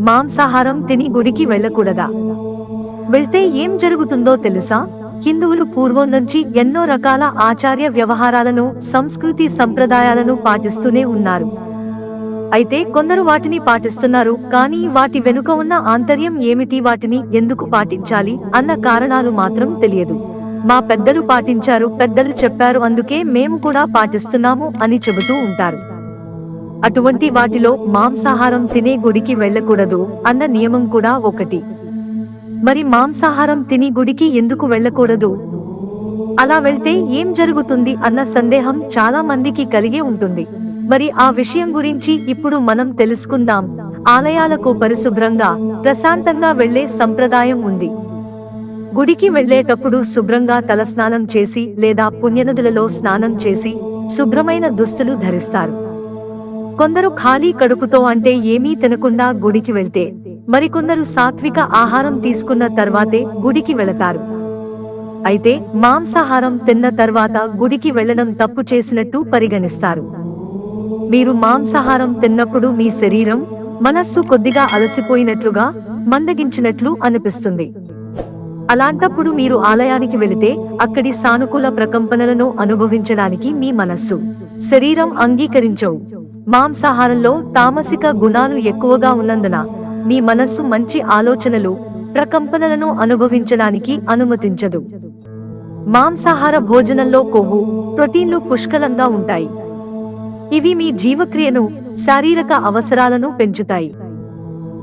మాంసాహారం తిని గుడికి వెళ్ళకూడదా? వెళ్తే ఏం జరుగుతుందో తెలుసా? హిందువులు పూర్వం నుంచి ఎన్నో రకాల ఆచార్య వ్యవహారాలను సంస్కృతి సంప్రదాయాలను పాటిస్తూనే ఉన్నారు. అయితే కొందరు వాటిని పాటిస్తున్నారు కానీ వాటి వెనుక ఉన్న ఆంతర్యం ఏమిటి? వాటిని ఎందుకు పాటించాలి? అన్న కారణాలు మాత్రం తెలియదు. మా పెద్దలు పాటించారు పెద్దలు చెప్పారు అందుకే మేము కూడా పాటిస్తున్నాము అని చెబుతూ ఉంటారు. అటువంటి వాటిలో మాంసాహారం తినే గుడికి వెళ్ళకూడదు అన్న నియమం కూడా ఒకటి. మరి మాంసాహారం తిని గుడికి ఎందుకు వెళ్ళకూడదు? అలా వెళ్తే ఏం జరుగుతుంది అన్న సందేహం చాలా మందికి కలిగి ఉంటుంది. మరి ఆ విషయం గురించి ఇప్పుడు మనం తెలుసుకుందాం. ఆలయాలకు పరిశుభ్రంగా ప్రశాంతంగా వెళ్ళే సంప్రదాయం ఉంది. గుడికి వెళ్ళేటప్పుడు శుభ్రంగా తలస్నానం చేసి లేదా పుణ్యనదులలో స్నానం చేసి శుభ్రమైన దుస్తులు ధరిస్తారు. కొందరు ఖాళీ కడుపుతో అంటే ఏమీ తినకుండా గుడికి వెళ్తే మరికొందరు సాత్విక ఆహారం తీసుకున్న తర్వాతే గుడికి వెళతారు. అయితే మాంసాహారం తిన్న తర్వాత గుడికి వెళ్ళడం తప్పు చేసినట్టు పరిగణిస్తారు. మీరు మాంసాహారం తిన్నప్పుడు మీ శరీరం మనస్సు కొద్దిగా అలసిపోయినట్లుగా మందగించినట్లు అనిపిస్తుంది. అలాంటప్పుడు మీరు ఆలయానికి వెళితే అక్కడి సానుకూల ప్రకంపనలను అనుభవించడానికి మీ మనస్సు శరీరం అంగీకరించవు. మాంసాహారంలో తామసిక గుణాలు ఎక్కువగా ఉన్నందున మీ మనస్సు మంచి ఆలోచనలు ప్రకంపనలను అనుభవించడానికి అనుమతించదు. మాంసాహార భోజనంలో కొవ్వు ప్రోటీన్లు పుష్కలంగా ఉంటాయి. ఇవి మీ జీవక్రియను శారీరక అవసరాలను పెంచుతాయి.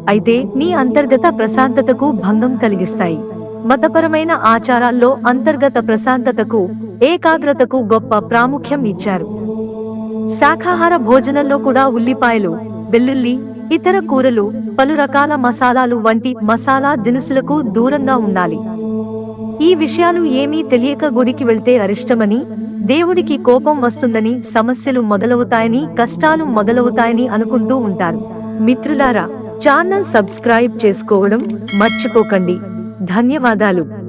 అయితే మీ అంతర్గత ప్రశాంతతకు భంగం కలిగిస్తాయి. మతపరమైన ఆచారాల్లో అంతర్గత ప్రశాంతతకు ఏకాగ్రతకు గొప్ప ప్రాముఖ్యం ఇచ్చారు. శాఖాహార భోజనంలో కూడా ఉల్లిపాయలు వెల్లుల్లి ఇతర కూరలు పలు రకాల మసాలాలు వంటి మసాలా దినుసులకు దూరంగా ఉండాలి. ఈ విషయాలు ఏమీ తెలియక గుడికి వెళ్తే అరిష్టమని దేవుడికి కోపం వస్తుందని సమస్యలు మొదలవుతాయని కష్టాలు మొదలవుతాయని అనుకుంటూ ఉంటారు. మిత్రులారా ఛానల్ సబ్స్క్రైబ్ చేసుకోవడం మర్చిపోకండి. ధన్యవాదాలు.